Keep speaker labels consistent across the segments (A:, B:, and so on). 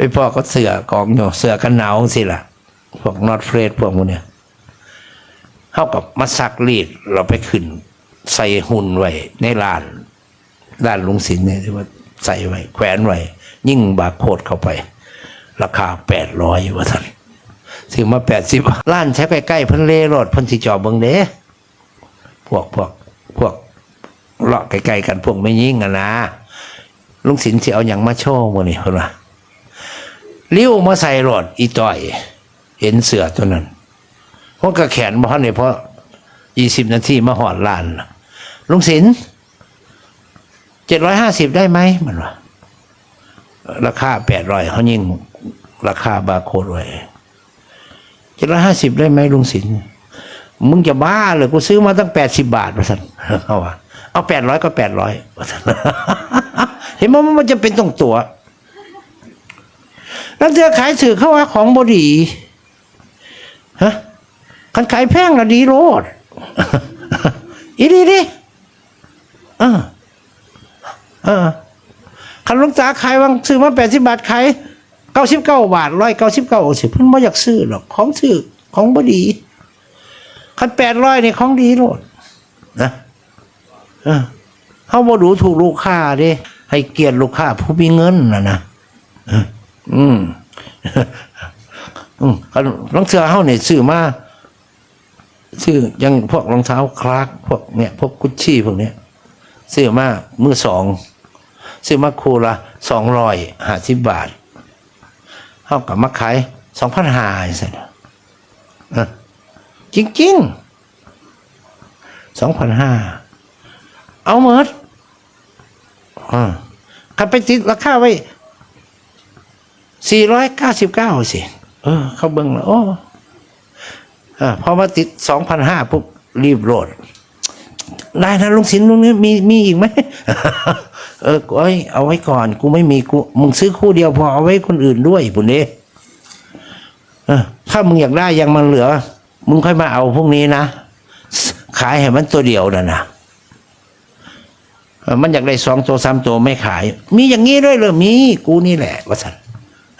A: ไปพ่อก็เสือกองอยู่เสือกันหนาวสิล่ะ พวกนอตเฟรดพวกพวกเนี้ยเท่ากับมาซักรีดเราไปขึ้น ใส่หุ่นไว้ในร้านร้านลุงสินเนี่ยที่ว่าใส่ไว้ แขวนไว้ ยิ่งบาโคดเข้าไป ราคาแปดร้อยว่าท่านซื้อมาแปดสิบร้านใช้ใกล้ๆพิ่นเล่รถเพิ่นสิจอบเบิงเด้พวกพวกพวกเลาะใกล้ๆกันพวกไม่ยิ่งอะนะลุงสินสิเอาอย่างมาโชว์มือนี้เพิ่นว่าลิ้ยวมาใส่รถอีต่อย เห็นเสือตัวนั้นเพราะกระแขนบ่ทันนี่ยเพราะยี่สิบนาทีมาหอดลานลุงสินเจ็ดร้อยห้าสิบได้ไหมมันว่าราคาแปดร้อยเขายิ่งราคาบาร์โคดไว้เจ็ดร้อยห้าสิบได้ไหมลุงสินมึงจะบ้าเลยกูซื้อมาตั้งแปดสิบาทมาสันเอาว่าเอาแปดร้อยก็แปดร้อยว่าซั่นเห็นไหมว่ามันจะเป็นตรงตัว แล้วเธอขายสื่อเขาว่าของบดีฮะคันขายแพงละดีโรดอีดีดิเออเออคันลูกตาขายวังซื้อมาแปดสิบาทขายเก้าสิบเก้าบาทร้อยเก้าสิบเก้าสิเพิ่นไม่อยากซื้อหรอกของซื้อของบดีคันแปดร้อยนี่ของดีโลดนะเออเขาบ่ดูถูกลูกค้าด้ให้เกียรติลูกค้าผู้มีเงินนะนะ อืมอืมรองเท้าเฮาเนี่ยซื้อมาซื้อยังพวกรองเท้าคลาร์กพวกเนี่ยพวกกุชชี่พวกเนี้ยซื้อมามือสองซื้อมาคูละสองร้อยห้าสิบบาทเฮากับมาขายสองพันห้าสินะจริงๆสองพันห้าเอาเมิดอ่าคันไปติดราคาไว้ สี่ร้อยเก้าสิบเก้าสิ เออ เขาเบิ่งแล้วโอ้อ่าพอมาติดสองพันห้าปุ๊บรีบโหลด ได้นะลุงสินลุงนี้มีมีอีกไหมเออเอ้ยเอาไว้ก่อน กูไม่มีกูมึงซื้อคู่เดียวพอเอาไว้คนอื่นด้วยปุ่นนี้เออถ้ามึงอยากได้ยังมันเหลือ มึงค่อยมาเอาพวกนี้นะขายให้มันตัวเดียวนะนะมันอยากได้สองตัวสามตัวไม่ขาย มีอย่างนี้ด้วยเหรอมี กูนี่แหละว่าสัน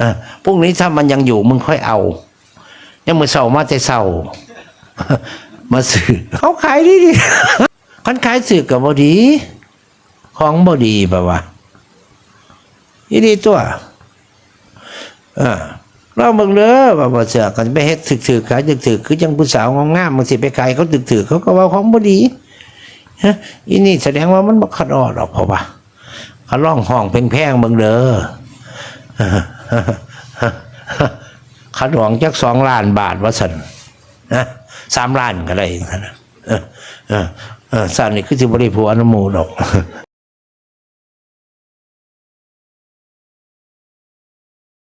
A: ออพวกนี้ถ้ามันยังอยู่มึงค่อยเอายังมือเศร้ามาแต่เศร้ามาซื้อเขาขายดีดีคันขายสื่อกับบอดี ของบอดีปะวะอีดีตัวเออเราเบิ่งเด้อว่าบ่เสือกันไปเฮ็ดถึกๆขายถึกๆคือจังผู้สาวงามๆมันสิไปขายเขาถึกๆเขาก็ว่าของบ่ดีฮะอีนี่แสดงว่ามันบ่คัดออกหรอกเพราะว่าเขาร้องห้องแพงๆเบิ่งเด้อ ขัดหวงจักสองล้านบาทว่าสันนะสามล้านก็ได้สันเออเออสันนี่คือสิบริพัวน้ำหมูดอก